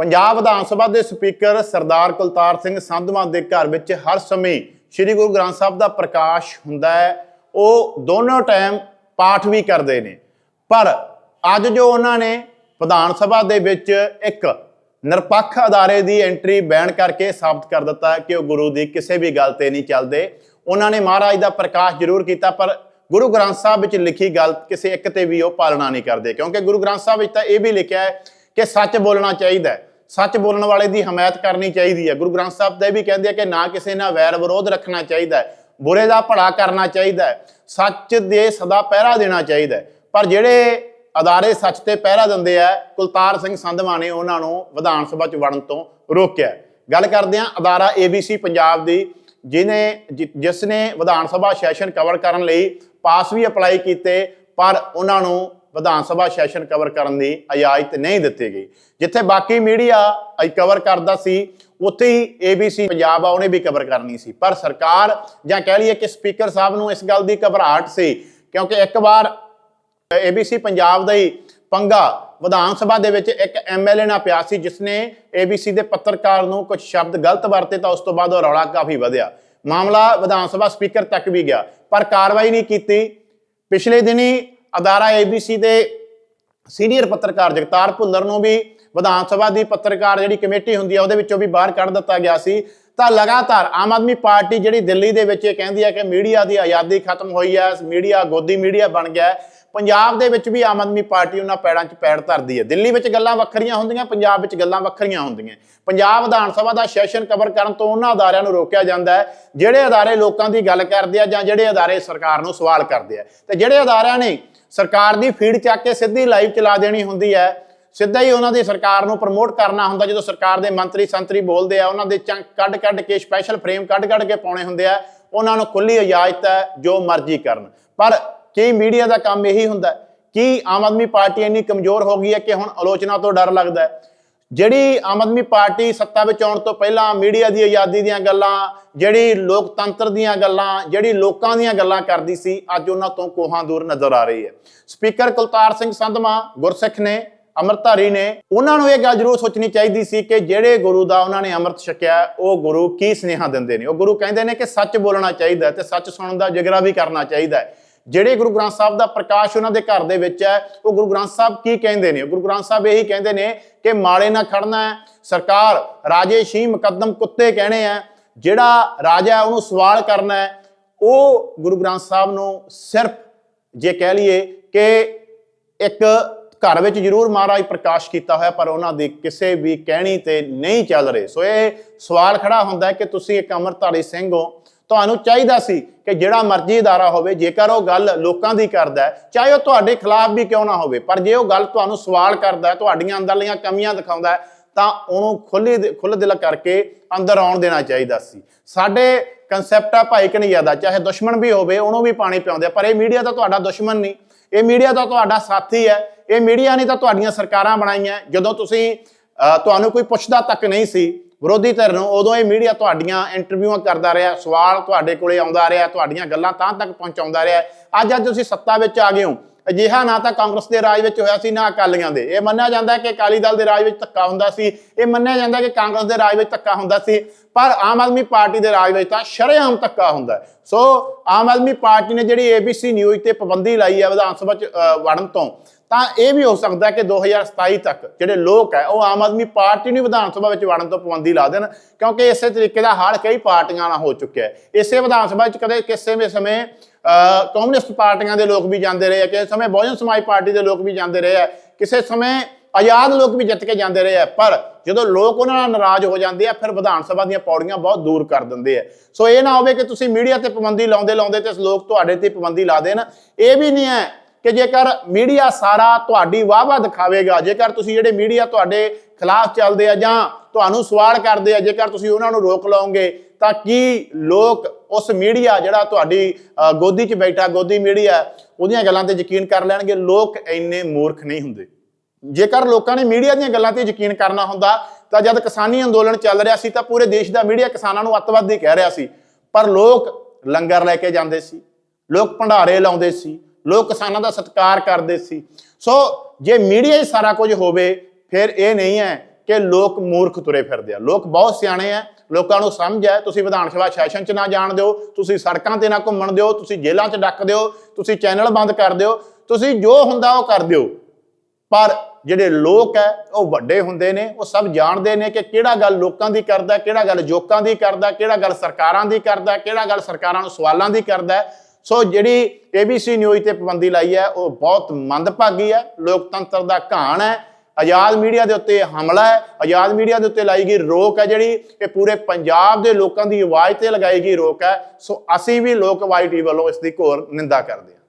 ਪੰਜਾਬ ਵਿਧਾਨ ਸਭਾ ਦੇ ਸਪੀਕਰ ਸਰਦਾਰ ਕੁਲਤਾਰ ਸਿੰਘ ਸੰਧਵਾਂ ਦੇ ਘਰ ਵਿੱਚ ਹਰ ਸਮੇਂ ਸ੍ਰੀ ਗੁਰੂ ਗ੍ਰੰਥ ਸਾਹਿਬ ਦਾ ਪ੍ਰਕਾਸ਼ ਹੁੰਦਾ ਹੈ। ਉਹ ਦੋਨੋਂ ਟਾਈਮ ਪਾਠ ਵੀ ਕਰਦੇ ਨੇ। ਪਰ ਅੱਜ ਜੋ ਉਹਨਾਂ ਨੇ ਵਿਧਾਨ ਸਭਾ ਦੇ ਵਿੱਚ ਇੱਕ ਨਿਰਪੱਖ ਅਦਾਰੇ ਦੀ ਐਂਟਰੀ ਬੈਨ ਕਰਕੇ ਸਾਬਤ ਕਰ ਦਿੱਤਾ ਕਿ ਉਹ ਗੁਰੂ ਦੀ ਕਿਸੇ ਵੀ ਗੱਲ ਤੇ ਨਹੀਂ ਚੱਲਦੇ। ਉਹਨਾਂ ਨੇ ਮਹਾਰਾਜ ਦਾ ਪ੍ਰਕਾਸ਼ ਜ਼ਰੂਰ ਕੀਤਾ, ਪਰ ਗੁਰੂ ਗ੍ਰੰਥ ਸਾਹਿਬ ਵਿੱਚ ਲਿਖੀ ਗੱਲ ਕਿਸੇ ਇੱਕ ਤੇ ਵੀ ਉਹ ਪਾਲਣਾ ਨਹੀਂ ਕਰਦੇ। ਕਿਉਂਕਿ ਗੁਰੂ ਗ੍ਰੰਥ ਸਾਹਿਬ ਵਿੱਚ ਤਾਂ ਇਹ ਵੀ ਲਿਖਿਆ ਹੈ ਕਿ ਸੱਚ ਬੋਲਣਾ ਚਾਹੀਦਾ ਹੈ। ਸੱਚ ਬੋਲਣ ਵਾਲੇ ਦੀ ਹਮਾਇਤ ਕਰਨੀ ਚਾਹੀਦੀ ਹੈ। ਗੁਰੂ ਗ੍ਰੰਥ ਸਾਹਿਬ ਦੇ ਵੀ ਕਹਿੰਦੇ ਆ ਕਿ ਨਾ ਕਿਸੇ ਨਾਲ ਵੈਰ ਵਿਰੋਧ ਰੱਖਣਾ ਚਾਹੀਦਾ ਹੈ, ਬੁਰੇ ਦਾ ਭਲਾ ਕਰਨਾ ਚਾਹੀਦਾ ਹੈ, ਸੱਚ ਦੇ ਸਦਾ ਪਹਿਰਾ ਦੇਣਾ ਚਾਹੀਦਾ ਹੈ। ਪਰ ਜਿਹੜੇ ਅਦਾਰੇ ਸੱਚ ਤੇ ਪਹਿਰਾ ਦਿੰਦੇ ਆ, ਕੁਲਤਾਰ ਸਿੰਘ ਸੰਧਵਾ ਨੇ ਉਹਨਾਂ ਨੂੰ ਵਿਧਾਨ ਸਭਾ ਚ ਵੜਨ ਤੋਂ ਰੋਕਿਆ ਗੱਲ ਕਰਦੇ ਆ ਅਦਾਰਾ ABC ਪੰਜਾਬ ਦੀ ਜਿਨੇ ਜਿ- ਜਿਸ ਨੇ ਵਿਧਾਨ ਸਭਾ ਸੈਸ਼ਨ ਕਵਰ ਕਰਨ ਲਈ ਪਾਸ ਵੀ ਅਪਲਾਈ ਕੀਤੇ, ਪਰ ਉਹਨਾਂ ਨੂੰ ਵਿਧਾਨ ਸਭਾ ਸੈਸ਼ਨ ਕਵਰ ਕਰਨ ਦੀ ਇਜਾਜ਼ਤ ਨਹੀਂ ਦਿੱਤੀ ਗਈ। ਜਿੱਥੇ ਬਾਕੀ ਮੀਡੀਆ ਕਵਰ ਕਰਦਾ ਸੀ, ਉੱਥੇ ਹੀ ABC ਪੰਜਾਬ ਆ, ਉਹਨੇ ਵੀ ਕਵਰ ਕਰਨੀ ਸੀ। ਪਰ ਸਰਕਾਰ, ਜਾਂ ਕਹਿ ਲਈਏ ਕਿ ਸਪੀਕਰ ਸਾਹਿਬ ਨੂੰ ਇਸ ਗੱਲ ਦੀ ਘਬਰਾਹਟ ਸੀ, ਕਿਉਂਕਿ ਇੱਕ ਵਾਰ ABC ਪੰਜਾਬ ਦਾ ਹੀ ਪੰਗਾ ਵਿਧਾਨ ਸਭਾ ਦੇ ਵਿੱਚ ਇੱਕ ਐਮਐਲਏ ਨਾਲ ਪਿਆ ਸੀ ਜਿਸ ਨੇ ABC ਦੇ ਪੱਤਰਕਾਰ ਨੂੰ ਕੁਝ ਸ਼ਬਦ ਗਲਤ ਵਰਤੇ ਤਾਂ ਉਸ ਤੋਂ ਬਾਅਦ ਉਹ ਰੌਲਾ ਕਾਫੀ ਵਧਿਆ। ਮਾਮਲਾ ਵਿਧਾਨ ਸਭਾ ਸਪੀਕਰ ਤੱਕ ਵੀ ਗਿਆ, ਪਰ ਕਾਰਵਾਈ ਨਹੀਂ ਕੀਤੀ। ਪਿਛਲੇ ਦਿਨੀ ਅਦਾਰਾ ABC ਦੇ ਸੀਨੀਅਰ ਪੱਤਰਕਾਰ ਜਗਤਾਰ ਭੁੱਲਰ ਨੂੰ ਵੀ ਵਿਧਾਨ ਸਭਾ ਦੀ ਪੱਤਰਕਾਰ ਜਿਹੜੀ ਕਮੇਟੀ ਹੁੰਦੀ ਹੈ ਉਹਦੇ ਵਿੱਚੋਂ ਵੀ ਬਾਹਰ ਕੱਢ ਦਿੱਤਾ ਗਿਆ ਸੀ। ਤਾਂ ਲਗਾਤਾਰ ਆਮ ਆਦਮੀ ਪਾਰਟੀ ਜਿਹੜੀ ਦਿੱਲੀ ਦੇ ਵਿੱਚ ਇਹ ਕਹਿੰਦੀ ਹੈ ਕਿ ਮੀਡੀਆ ਦੀ ਆਜ਼ਾਦੀ ਖਤਮ ਹੋਈ ਹੈ ਮੀਡੀਆ ਗੋਦੀ ਮੀਡੀਆ ਬਣ ਗਿਆ ਪੰਜਾਬ ਦੇ ਵਿੱਚ ਵੀ ਆਮ ਆਦਮੀ ਪਾਰਟੀ ਉਹਨਾਂ ਪੈੜਾਂ 'ਚ ਪੈੜ ਧਰਦੀ ਹੈ। ਦਿੱਲੀ ਵਿੱਚ ਗੱਲਾਂ ਵੱਖਰੀਆਂ ਹੁੰਦੀਆਂ, ਪੰਜਾਬ ਵਿੱਚ ਗੱਲਾਂ ਵੱਖਰੀਆਂ ਹੁੰਦੀਆਂ। ਪੰਜਾਬ ਵਿਧਾਨ ਸਭਾ ਦਾ ਸੈਸ਼ਨ ਕਵਰ ਕਰਨ ਤੋਂ ਉਹਨਾਂ ਅਦਾਰਿਆਂ ਨੂੰ ਰੋਕਿਆ ਜਾਂਦਾ ਹੈ, ਜਿਹੜੇ ਅਦਾਰੇ ਲੋਕਾਂ ਦੀ ਗੱਲ ਕਰਦੇ ਆ ਜਾਂ ਜਿਹੜੇ ਅਦਾਰੇ ਸਰਕਾਰ ਨੂੰ ਸਵਾਲ ਕਰਦੇ ਆ। ਤੇ ਜਿਹੜੇ ਅਦਾਰਿਆਂ ਨੇ ਸਰਕਾਰ ਦੀ ਫੀਡ ਚੱਕ ਕੇ ਸਿੱਧੀ ਲਾਈਵ ਚਲਾ ਦੇਣੀ ਹੁੰਦੀ ਹੈ। ਸਿੱਧਾ ਹੀ ਉਹਨਾਂ ਦੀ ਸਰਕਾਰ ਨੂੰ ਪ੍ਰਮੋਟ ਕਰਨਾ ਹੁੰਦਾ, ਜਦੋਂ ਸਰਕਾਰ ਦੇ ਮੰਤਰੀ ਸੰਤਰੀ ਬੋਲਦੇ ਆ, ਉਹਨਾਂ ਦੇ ਚੰਕ ਕੱਢ ਕੱਢ ਕੇ ਸਪੈਸ਼ਲ ਫਰੇਮ ਕੱਢ ਕੱਢ ਕੇ ਪਾਉਣੇ ਹੁੰਦੇ ਆ, ਉਹਨਾਂ ਨੂੰ ਖੁੱਲੀ ਇਜਾਜ਼ਤ ਹੈ, ਜੋ ਮਰਜ਼ੀ ਕਰਨ। ਪਰ ਕੀ ਮੀਡੀਆ ਦਾ ਕੰਮ ਇਹੀ ਹੁੰਦਾ ਕੀ ਆਮ ਆਦਮੀ ਪਾਰਟੀ ਇੰਨੀ ਕਮਜ਼ੋਰ ਹੋ ਗਈ ਹੈ ਕਿ ਹੁਣ ਆਲੋਚਨਾ ਤੋਂ ਡਰ ਲੱਗਦਾ ਹੈ? ਜਿਹੜੀ ਆਮ ਆਦਮੀ ਪਾਰਟੀ ਸੱਤਾ ਵਿੱਚ ਆਉਣ ਤੋਂ ਪਹਿਲਾਂ ਮੀਡੀਆ ਦੀ ਆਜ਼ਾਦੀ ਦੀਆਂ ਗੱਲਾਂ, ਜਿਹੜੀ ਲੋਕਤੰਤਰ ਦੀਆਂ ਗੱਲਾਂ, ਜਿਹੜੀ ਲੋਕਾਂ ਦੀਆਂ ਗੱਲਾਂ ਕਰਦੀ ਸੀ, ਅੱਜ ਉਹਨਾਂ ਤੋਂ ਕੋਹਾਂ ਦੂਰ ਨਜ਼ਰ ਆ ਰਹੀ ਹੈ। ਸਪੀਕਰ ਕੁਲਤਾਰ ਸਿੰਘ ਸੰਧਮਾ ਗੁਰਸਿੱਖ ਨੇ, ਅੰਮ੍ਰਿਤਧਾਰੀ ਨੇ, ਉਹਨਾਂ ਨੂੰ ਇਹ ਗੱਲ ਜ਼ਰੂਰ ਸੋਚਣੀ ਚਾਹੀਦੀ ਸੀ ਕਿ ਜਿਹੜੇ ਗੁਰੂ ਦਾ ਉਹਨਾਂ ਨੇ ਅੰਮ੍ਰਿਤ ਛਕਿਆ, ਉਹ ਗੁਰੂ ਕੀ ਸੁਨੇਹਾ ਦਿੰਦੇ ਨੇ? ਉਹ ਗੁਰੂ ਕਹਿੰਦੇ ਨੇ ਕਿ ਸੱਚ ਬੋਲਣਾ ਚਾਹੀਦਾ ਹੈ ਤੇ ਸੱਚ ਸੁਣਨ ਦਾ ਜਿਗਰਾ ਵੀ ਕਰਨਾ ਚਾਹੀਦਾ ਜਿਹੜੇ ਗੁਰੂ ਗ੍ਰੰਥ ਸਾਹਿਬ ਦਾ ਪ੍ਰਕਾਸ਼ ਉਹਨਾਂ ਦੇ ਘਰ ਦੇ ਵਿੱਚ ਹੈ, ਉਹ ਗੁਰੂ ਗ੍ਰੰਥ ਸਾਹਿਬ ਕੀ ਕਹਿੰਦੇ ਨੇ? ਗੁਰੂ ਗ੍ਰੰਥ ਸਾਹਿਬ ਇਹੀ ਕਹਿੰਦੇ ਨੇ ਕਿ ਮਾੜੇ ਨਾਲ ਖੜਨਾ ਹੈ। ਸਰਕਾਰ, ਰਾਜੇ ਸ਼ੀ ਮੁਕੱਦਮ ਕੁੱਤੇ ਕਹਿਣੇ ਆ ਜਿਹੜਾ ਰਾਜਾ ਉਹਨੂੰ ਸਵਾਲ ਕਰਨਾ ਹੈ। ਉਹ ਗੁਰੂ ਗ੍ਰੰਥ ਸਾਹਿਬ ਨੂੰ ਸਿਰਫ ਜੇ ਕਹਿ ਲਈਏ ਕਿ ਇੱਕ ਘਰ ਵਿੱਚ ਜ਼ਰੂਰ ਮਹਾਰਾਜ ਪ੍ਰਕਾਸ਼ ਕੀਤਾ ਹੋਇਆ, ਪਰ ਉਹਨਾਂ ਦੀ ਕਿਸੇ ਵੀ ਕਹਿਣੀ ਤੇ ਨਹੀਂ ਚੱਲ ਰਹੇ। ਸੋ ਇਹ ਸਵਾਲ ਖੜਾ ਹੁੰਦਾ ਹੈ ਕਿ ਤੁਸੀਂ ਇੱਕ ਅਮਰਤਾਰੀ ਸਿੰਘ ਹੋ ਤੁਹਾਨੂੰ ਚਾਹੀਦਾ ਸੀ ਕਿ ਜਿਹੜਾ ਮਰਜ਼ੀ ਅਦਾਰਾ ਹੋਵੇ, ਜੇਕਰ ਉਹ ਗੱਲ ਲੋਕਾਂ ਦੀ ਕਰਦਾ ਹੈ, ਚਾਹੇ ਉਹ ਤੁਹਾਡੇ ਖਿਲਾਫ ਵੀ ਕਿਉਂ ਨਾ ਹੋਵੇ, ਪਰ ਜੇ ਉਹ ਗੱਲ ਤੁਹਾਨੂੰ ਸਵਾਲ ਕਰਦਾ ਹੈ, ਤੁਹਾਡੀਆਂ ਅੰਦਰਲੀਆਂ ਕਮੀਆਂ ਦਿਖਾਉਂਦਾ ਹੈ, ਤਾਂ ਉਹਨੂੰ ਖੁੱਲੀ ਖੁੱਲ੍ਹ ਦਿਲ ਕਰਕੇ ਅੰਦਰ ਆਉਣ ਦੇਣਾ ਚਾਹੀਦਾ ਸੀ। ਸਾਡੇ ਕਨਸੈਪਟ ਆ ਭਾਈ ਕਨਈਆ ਦਾ, ਚਾਹੇ ਦੁਸ਼ਮਣ ਵੀ ਹੋਵੇ, ਉਹਨੂੰ ਵੀ ਪਾਣੀ ਪਿਆਉਂਦੇ ਆ। ਪਰ ਇਹ ਮੀਡੀਆ ਤਾਂ ਤੁਹਾਡਾ ਦੁਸ਼ਮਣ ਨਹੀਂ। ਇਹ ਮੀਡੀਆ ਤਾਂ ਤੁਹਾਡਾ ਸਾਥੀ ਹੈ। ਇਹ ਮੀਡੀਆ ਨੇ ਤਾਂ ਤੁਹਾਡੀਆਂ ਸਰਕਾਰਾਂ ਬਣਾਈਆਂ। ਜਦੋਂ ਤੁਸੀਂ ਤੁਹਾਨੂੰ ਕੋਈ ਪੁੱਛਦਾ ਤੱਕ ਨਹੀਂ ਸੀ ਵਿਰੋਧੀ ਧਿਰ ਨੂੰ ਉਦੋਂ ਇਹ ਮੀਡੀਆ ਤੁਹਾਡੀਆਂ ਇੰਟਰਵਿਊਆਂ ਕਰਦਾ ਰਿਹਾ, ਸਵਾਲ ਤੁਹਾਡੇ ਕੋਲੇ ਆਉਂਦਾ ਰਿਹਾ, ਤੁਹਾਡੀਆਂ ਗੱਲਾਂ ਤਾਂ ਤੱਕ ਪਹੁੰਚਾਉਂਦਾ ਰਿਹਾ। ਅੱਜ ਅੱਜ ਤੁਸੀਂ ਸੱਤਾ ਵਿੱਚ ਆ ਗਏ ਹੋ। ਅਜਿਹਾ ਨਾ ਤਾਂ ਕਾਂਗਰਸ ਦੇ ਰਾਜ ਵਿੱਚ ਹੋਇਆ ਸੀ, ਨਾ ਅਕਾਲੀਆਂ ਦੇ। ਇਹ ਮੰਨਿਆ ਜਾਂਦਾ ਹੈ ਕਿ ਅਕਾਲੀ ਦਲ ਦੇ ਰਾਜ ਵਿੱਚ ਧੱਕਾ ਹੁੰਦਾ ਸੀ। ਇਹ ਮੰਨਿਆ ਜਾਂਦਾ ਕਿ ਕਾਂਗਰਸ ਦੇ ਰਾਜ ਵਿੱਚ ਧੱਕਾ ਹੁੰਦਾ ਸੀ। ਪਰ ਆਮ ਆਦਮੀ ਪਾਰਟੀ ਦੇ ਰਾਜ ਵਿੱਚ ਤਾਂ ਸ਼ਰੇਆਮ ਧੱਕਾ ਹੁੰਦਾ। ਸੋ ਆਮ ਆਦਮੀ ਪਾਰਟੀ ਨੇ ਜਿਹੜੀ ABC ਨਿਊਜ਼ ਤੇ ਪਾਬੰਦੀ ਲਾਈ ਹੈ ਵਿਧਾਨ ਸਭਾ ਚ ਵੜਨ ਤੋਂ ਤਾਂ ਇਹ ਵੀ ਹੋ ਸਕਦਾ ਹੈ ਕਿ 2027 ਤੱਕ ਜਿਹੜੇ ਲੋਕ ਹੈ, ਉਹ ਆਮ ਆਦਮੀ ਪਾਰਟੀ ਨੂੰ ਵਿਧਾਨ ਸਭਾ ਵਿੱਚ ਵੜਨ ਤੋਂ ਪਾਬੰਦੀ ਲਾ ਦੇਣ, ਕਿਉਂਕਿ ਇਸੇ ਤਰੀਕੇ ਦਾ ਹਾਲ ਕਈ ਪਾਰਟੀਆਂ ਨਾਲ ਹੋ ਚੁੱਕਿਆ ਹੈ। ਇਸੇ ਵਿਧਾਨ ਸਭਾ ਵਿੱਚ ਕਦੇ ਕਿਸੇ ਵੀ ਸਮੇਂ ਕਮਿਊਨਿਸਟ ਪਾਰਟੀਆਂ ਦੇ ਲੋਕ ਵੀ ਜਾਂਦੇ ਰਹੇ ਆ, ਕਿਸੇ ਸਮੇਂ ਬਹੁਜਨ ਸਮਾਜ ਪਾਰਟੀ ਦੇ ਲੋਕ ਵੀ ਜਾਂਦੇ ਰਹੇ ਆ, ਕਿਸੇ ਸਮੇਂ ਆਜ਼ਾਦ ਲੋਕ ਵੀ ਜਿੱਤ ਕੇ ਜਾਂਦੇ ਰਹੇ ਆ, ਪਰ ਜਦੋਂ ਲੋਕ ਉਹਨਾਂ ਨਾਲ ਨਾਰਾਜ਼ ਹੋ ਜਾਂਦੇ ਆ, ਫਿਰ ਵਿਧਾਨ ਸਭਾ ਦੀਆਂ ਪੌੜੀਆਂ ਬਹੁਤ ਦੂਰ ਕਰ ਦਿੰਦੇ ਆ। ਸੋ ਇਹ ਨਾ ਹੋਵੇ ਕਿ ਤੁਸੀਂ ਮੀਡੀਆ ਤੇ ਪਾਬੰਦੀ ਲਾਉਂਦੇ ਲਾਉਂਦੇ ਤੇ ਲੋਕ ਤੁਹਾਡੇ ਤੇ ਪਾਬੰਦੀ ਲਾ ਦੇਣ, ਇਹ ਵੀ ਨਹੀਂ ਹੈ ਕਿ ਜੇਕਰ ਮੀਡੀਆ ਸਾਰਾ ਤੁਹਾਡੀ ਵਾਹ-ਵਾਹ ਦਿਖਾਵੇਗਾ, ਜੇਕਰ ਤੁਸੀਂ ਜਿਹੜੇ ਮੀਡੀਆ ਤੁਹਾਡੇ ਖਿਲਾਫ ਚੱਲਦੇ ਆ ਜਾਂ ਤੁਹਾਨੂੰ ਸਵਾਲ ਕਰਦੇ ਆ, ਜੇਕਰ ਤੁਸੀਂ ਉਹਨਾਂ ਨੂੰ ਰੋਕ ਲਾਓਗੇ, ਤਾਂ ਕੀ ਲੋਕ ਉਸ ਮੀਡੀਆ ਜਿਹੜਾ ਤੁਹਾਡੀ ਗੋਦੀ 'ਚ ਬੈਠਾ, ਗੋਦੀ ਮੀਡੀਆ, ਉਹਦੀਆਂ ਗੱਲਾਂ ਤੇ ਯਕੀਨ ਕਰ ਲੈਣਗੇ? ਲੋਕ ਇੰਨੇ ਮੂਰਖ ਨਹੀਂ ਹੁੰਦੇ। ਜੇਕਰ ਲੋਕਾਂ ਨੇ ਮੀਡੀਆ ਦੀਆਂ ਗੱਲਾਂ ਤੇ ਯਕੀਨ ਕਰਨਾ ਹੁੰਦਾ, ਤਾਂ ਜਦ ਕਿਸਾਨੀ ਅੰਦੋਲਨ ਚੱਲ ਰਿਹਾ ਸੀ, ਤਾਂ ਪੂਰੇ ਦੇਸ਼ ਦਾ ਮੀਡੀਆ ਕਿਸਾਨਾਂ ਨੂੰ ਅੱਤਵਾਦੀ ਕਹਿ ਰਿਹਾ ਸੀ। ਪਰ ਲੋਕ ਲੰਗਰ ਲੈ ਕੇ ਜਾਂਦੇ ਸੀ, ਲੋਕ ਭੰਡਾਰੇ ਲਾਉਂਦੇ ਸੀ ਲੋਕ ਕਿਸਾਨਾਂ ਦਾ ਸਤਿਕਾਰ ਕਰਦੇ ਸੀ। ਸੋ ਜੇ ਮੀਡੀਆ ਹੀ ਸਾਰਾ ਕੁਝ ਹੋਵੇ, ਫਿਰ ਇਹ ਨਹੀਂ ਹੈ ਕਿ ਲੋਕ ਮੂਰਖ ਤੁਰੇ ਫਿਰਦੇ ਆ। ਲੋਕ ਬਹੁਤ ਸਿਆਣੇ ਆ। ਲੋਕਾਂ ਨੂੰ ਸਮਝ ਹੈ, ਤੁਸੀਂ ਵਿਧਾਨ ਸਭਾ ਸੈਸ਼ਨ 'ਚ ਨਾ ਜਾਣ ਦਿਓ, ਤੁਸੀਂ ਸੜਕਾਂ ਤੇ ਨਾ ਘੁੰਮਣ ਦਿਓ, ਤੁਸੀਂ ਜੇਲ੍ਹਾਂ 'ਚ ਡੱਕ ਦਿਓ, ਤੁਸੀਂ ਚੈਨਲ ਬੰਦ ਕਰ ਦਿਓ, ਤੁਸੀਂ ਜੋ ਹੁੰਦਾ ਉਹ ਕਰ ਦਿਓ। ਪਰ ਜਿਹੜੇ ਲੋਕ ਹੈ, ਉਹ ਵੱਡੇ ਹੁੰਦੇ ਨੇ, ਉਹ ਸਭ ਜਾਣਦੇ ਨੇ ਕਿ ਕਿਹੜਾ ਗੱਲ ਲੋਕਾਂ ਦੀ ਕਰਦਾ, ਕਿਹੜਾ ਗੱਲ ਜੋਕਾਂ ਦੀ ਕਰਦਾ, ਕਿਹੜਾ ਗੱਲ ਸਰਕਾਰਾਂ ਦੀ ਕਰਦਾ, ਕਿਹੜਾ ਗੱਲ ਸਰਕਾਰਾਂ ਨੂੰ ਸਵਾਲਾਂ ਦੀ ਕਰਦਾ। ਸੋ ਜਿਹੜੀ ABC ਨਿਊਜ਼ ਤੇ ਪਾਬੰਦੀ ਲਾਈ ਹੈ, ਉਹ ਬਹੁਤ ਮੰਦਭਾਗੀ ਹੈ, ਲੋਕਤੰਤਰ ਦਾ ਘਾਣ ਹੈ। ਆਜ਼ਾਦ ਮੀਡੀਆ ਦੇ ਉੱਤੇ ਹਮਲਾ ਹੈ। ਆਜ਼ਾਦ ਮੀਡੀਆ ਦੇ ਉੱਤੇ ਲਾਈ ਗਈ ਰੋਕ ਹੈ ਜਿਹੜੀ, ਇਹ ਪੂਰੇ ਪੰਜਾਬ ਦੇ ਲੋਕਾਂ ਦੀ ਆਵਾਜ਼ ਤੇ ਲਗਾਈ ਗਈ ਰੋਕ ਹੈ। ਸੋ ਅਸੀਂ ਵੀ ਲੋਕ ਵਾਈ ਟੀ ਵੱਲੋਂ ਇਸ ਦੀ ਘੋਰ ਨਿੰਦਾ ਕਰਦੇ ਹਾਂ।